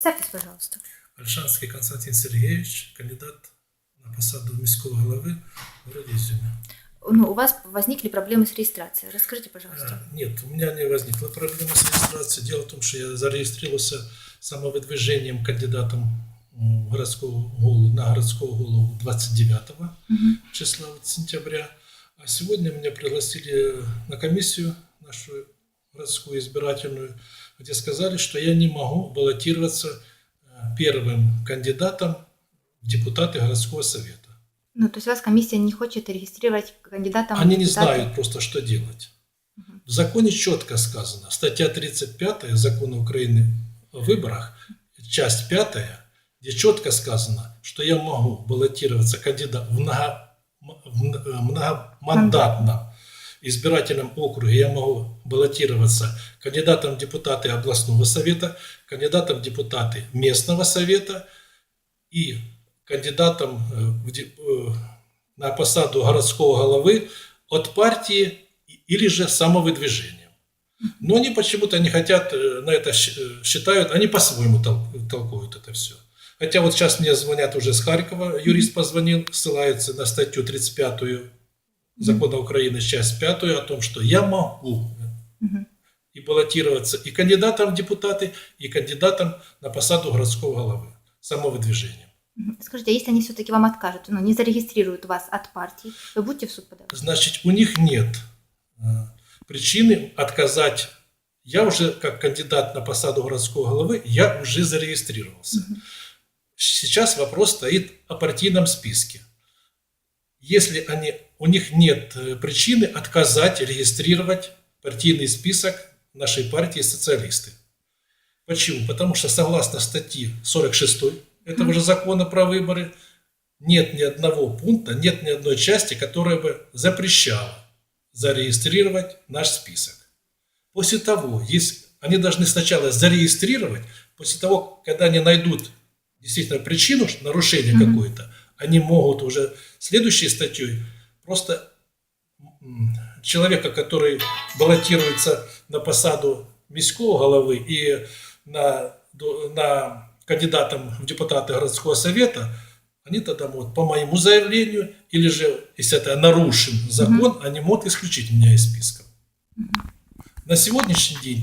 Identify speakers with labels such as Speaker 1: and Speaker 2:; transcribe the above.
Speaker 1: Представьтесь, пожалуйста.
Speaker 2: Альшанський Константин Сергеевич, кандидат на посаду міського голови в городе Изюме.
Speaker 1: Ну, у вас возникли проблемы с регистрацией. Расскажите, пожалуйста.
Speaker 2: А, Нет, у меня не возникла проблема с регистрацией. Дело в том, что я зарегистрировался самовыдвижением кандидатом городского голову, на городского голову 29
Speaker 1: Мгм.
Speaker 2: числа вот сентября. А сегодня меня пригласили на комиссию нашу городскую избирательную, где сказали, что я не могу баллотироваться э, первым кандидатом в депутаты городского совета.
Speaker 1: Ну, то есть вас комиссия не хочет регистрировать кандидатом
Speaker 2: Они не знают просто, что делать.
Speaker 1: Мгм.
Speaker 2: В законе четко сказано, статья 35 Закона Украины о выборах, часть 5, где четко сказано, что я могу баллотироваться кандидат в, много, в э, многомандатном избирательном округе, я могу баллотироваться кандидатом в депутаты областного совета, кандидатом в депутаты местного совета и кандидатом э, э, на посаду городского головы от партии или же самовыдвижением. Но они почему-то не хотят э, на это, считают, они по-своему тол- толкуют это все. Хотя вот сейчас мне звонят уже с Харькова, юрист позвонил, ссылается на статью 35 Закона Украины, часть 5, о том, что я могу
Speaker 1: Мгм.
Speaker 2: и баллотироваться и кандидатом в депутаты, и кандидатом на посаду городского головы, самовыдвижением.
Speaker 1: Мгм. Скажите, а если они все-таки вам откажут, ну, не зарегистрируют вас от партии, вы будете в суд подавать?
Speaker 2: Значит, у них нет э, причины отказать. Я уже, как кандидат на посаду городского головы, я уже зарегистрировался. Сейчас вопрос стоит о партийном списке. Если они, у них нет э, причины отказать регистрировать партийный список нашей партии социалисты. Почему? Потому что согласно статье 46 этого же закона про выборы нет ни одного пункта, нет ни одной части, которая бы запрещала зарегистрировать наш список. После того, если они должны сначала зарегистрировать, после того, когда они найдут действительно причину нарушения
Speaker 1: Мгм.
Speaker 2: какое-то, они могут уже следующей статьей просто человека, который баллотируется на посаду міського головы и на, на кандидатом в депутаты городского совета, они тогда могут по моему заявлению, или же, если это нарушен закон, они могут исключить меня из списка.
Speaker 1: Мгм.
Speaker 2: На сегодняшний день